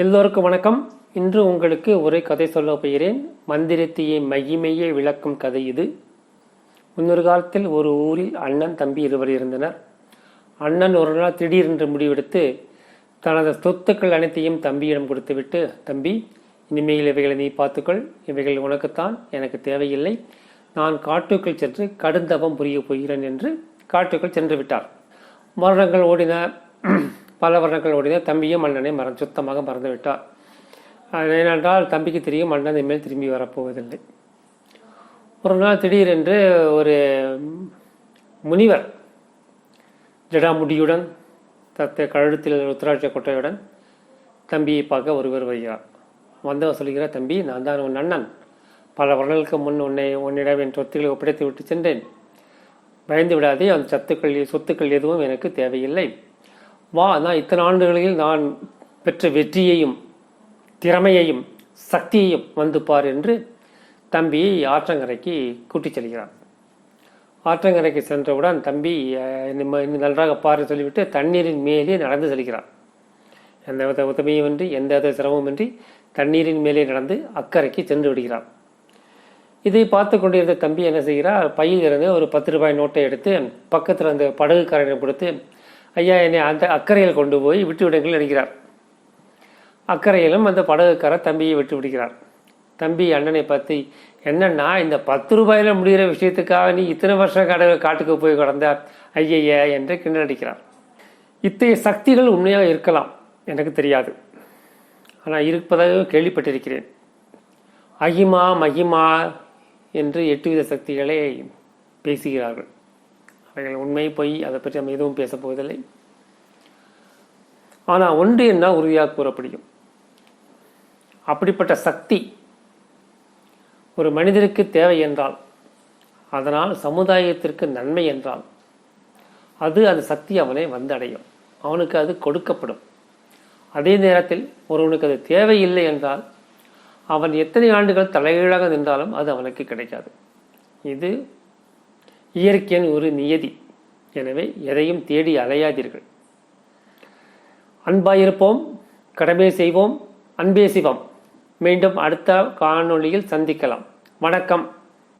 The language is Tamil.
எல்லோருக்கும் வணக்கம். இன்று உங்களுக்கு ஒரு கதை சொல்ல போகிறேன். மந்திரத்தியை மகிமையை விளக்கும் கதை இது. முன்னொரு காலத்தில் ஒரு ஊரில் அண்ணன் தம்பி இருவர் இருந்தனர். அண்ணன் ஒரு நாள் திடீரென்று முடிவெடுத்து தனது சொத்துக்கள் அனைத்தையும் தம்பியிடம் கொடுத்துவிட்டு தம்பி இனிமேல் இவைகளை நீ பார்த்துக்கொள். இவைகள் உனக்குத்தான் எனக்கு தேவையில்லை. நான் காட்டுக்குள் சென்று கடுந்தவம் புரிய போகிறேன் என்று காட்டுக்குள் சென்று விட்டார். மரணங்கள் ஓடின. பல வருடங்கள் ஓடின தம்பியும் அண்ணனை மற சுத்தமாக மறந்து விட்டார் ஏனென்றால் தம்பிக்கு தெரியும் அண்ணன் இனிமேல் திரும்பி வரப்போவதில்லை. ஒரு நாள் திடீரென்று ஒரு முனிவர் ஜடாமுடியுடன் தத்தை கழுத்தில் ருத்ராட்ச கொட்டையுடன் தம்பியை பார்க்க ஒருவர் வருகிறார். வந்தவர் சொல்கிறார் தம்பி நான் தான் உன் அண்ணன். பல வருடங்களுக்கு முன் உன்னை உன்னிடம் என் சொத்துக்களை ஒப்படைத்து விட்டு சென்றேன். பயந்து விடாதே அந்த சத்துக்கள் சொத்துக்கள் எதுவும் எனக்கு தேவையில்லை. வா நான் இத்தனை ஆண்டுகளில் நான் பெற்ற வெற்றியையும் திறமையையும் சக்தியையும் வந்து பார் என்று தம்பியை ஆற்றங்கரைக்கு கூட்டிச் செல்கிறார் ஆற்றங்கரைக்கு சென்றவுடன் தம்பி நன்றாக பாரு சொல்லிவிட்டு தண்ணீரின் மேலே நடந்து செல்கிறார் எந்த வித உதவியுமின்றி எந்த வித சிரமமின்றி தண்ணீரின் மேலே நடந்து அக்கறைக்கு சென்று விடுகிறார் இதை பார்த்து கொண்டிருந்த தம்பி என்ன செய்கிறார்? பையில் இருந்து ஒரு பத்து ரூபாய் நோட்டை எடுத்து பக்கத்தில் அந்த படகுக்காரனை கொடுத்து ஐயா என்னை அந்த அக்கறையில் கொண்டு போய் விட்டு விடுங்கள் நினைக்கிறார் அக்கறையிலும் அந்த படகுக்காரர் தம்பியை விட்டு விடுகிறார். தம்பி அண்ணனை பற்றி என்னன்னா இந்த பத்து ரூபாயில முடிகிற விஷயத்துக்காக நீ இத்தனை வருஷம் கட காட்டுக்கு போய் கடந்த ஐயய்ய என்று கிண்டடிக்கிறார் இத்தகைய சக்திகள் உண்மையாக இருக்கலாம் எனக்கு தெரியாது. ஆனால் இருப்பதாக கேள்விப்பட்டிருக்கிறேன். அகிமா மகிமா என்று எட்டு வித சக்திகளை பேசுகிறார்கள். அவைகள் உண்மை பொய் அதை பற்றி நம்ம எதுவும் பேசப் போவதில்லை. ஆனால் ஒன்று என்ன உறுதியாக கூறப்படியும் அப்படிப்பட்ட சக்தி ஒரு மனிதருக்கு தேவை என்றால் அதனால் சமுதாயத்திற்கு நன்மை என்றால் அது அந்த சக்தி அவனை வந்தடையும். அவனுக்கு அது கொடுக்கப்படும். அதே நேரத்தில் ஒருவனுக்கு அது தேவையில்லை என்றால் அவன் எத்தனை ஆண்டுகள் தலைகீழாக நின்றாலும் அது அவனுக்கு கிடைக்காது. இது இயற்கையின் ஒரு நியதி. எனவே எதையும் தேடி அலையாதீர்கள். அன்பாயிருப்போம் கடமை செய்வோம் அன்பே சிவம். மீண்டும் அடுத்த காணொளியில் சந்திக்கலாம். வணக்கம்.